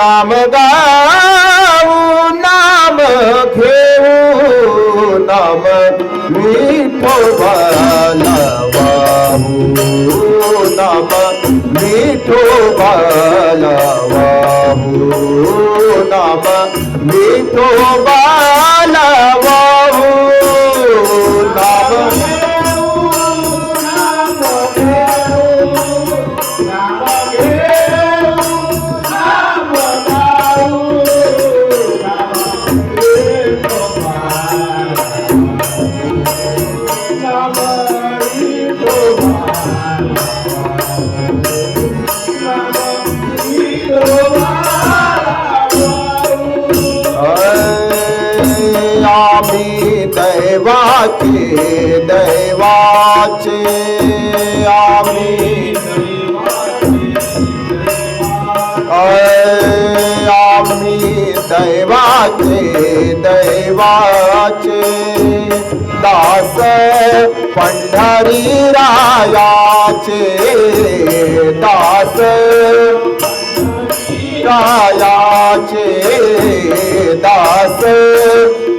નામ ગાવું નામ ખેવું નામ મીઠો બાલવાહું નામ મીઠો બાલવાહું નામ મીઠો બાલવા दैवाचे दैवाचे आम्ही दैवाचे दैवाचे। दास पंढरी रायाचे दास रायाचे दास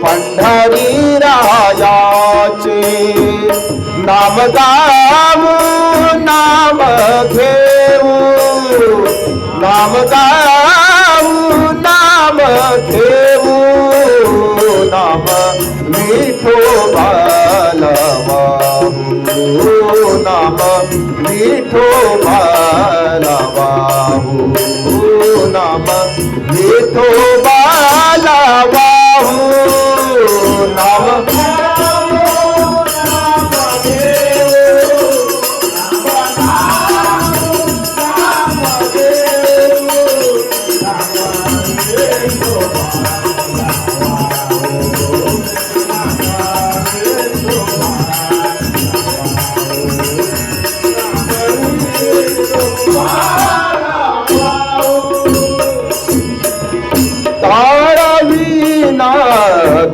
पंढरी नाम गाऊ नाम घेऊ नाम गाऊ नाम घेऊ नाम मिठो बालवाहू नाम मिठो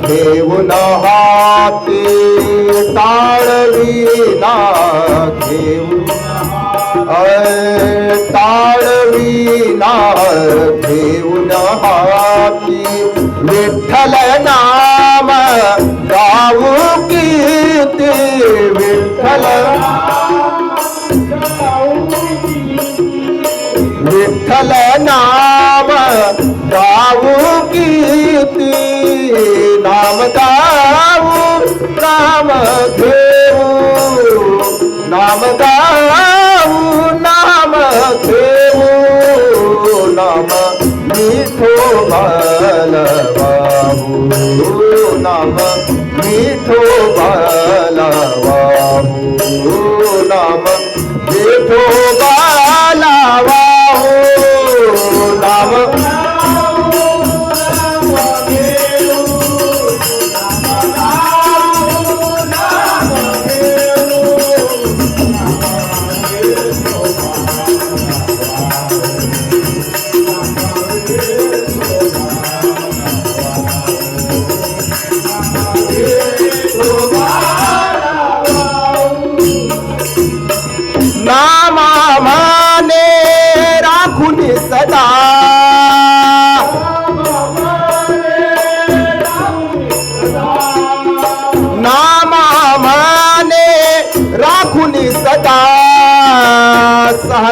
घेऊन हाती ताळवीना घेऊन अय, ताळवीना घेऊन हाती विठ्ठल नाम गाऊ कीर्ती विठ्ठल विठ्ठल नाम गाऊ कीर्ती नाम गाऊ नाम मिठो बाला बाबू नाम मिठो बाला बाबू नाम मिठो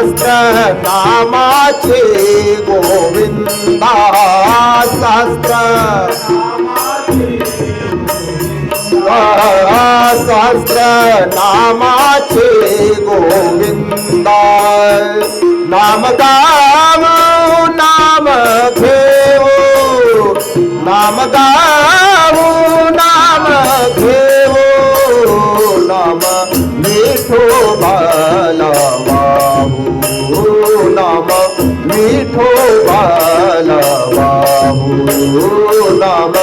सहस्र नामाचे गोविंदा सहस्र सहस्र नामाचे गोविंदा नाम गाऊ नाम घेऊ नाम गाऊ नाम घेऊ नाम मिठो बालवाहू नाम मिठो बालवाहू नाम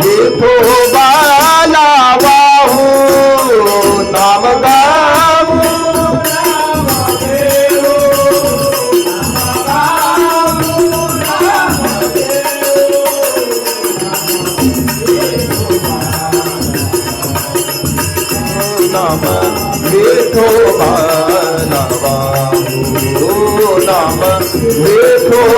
मिठो बालवाहू नाम गाऊ नाम मिठो बालवाहू नाम मिठो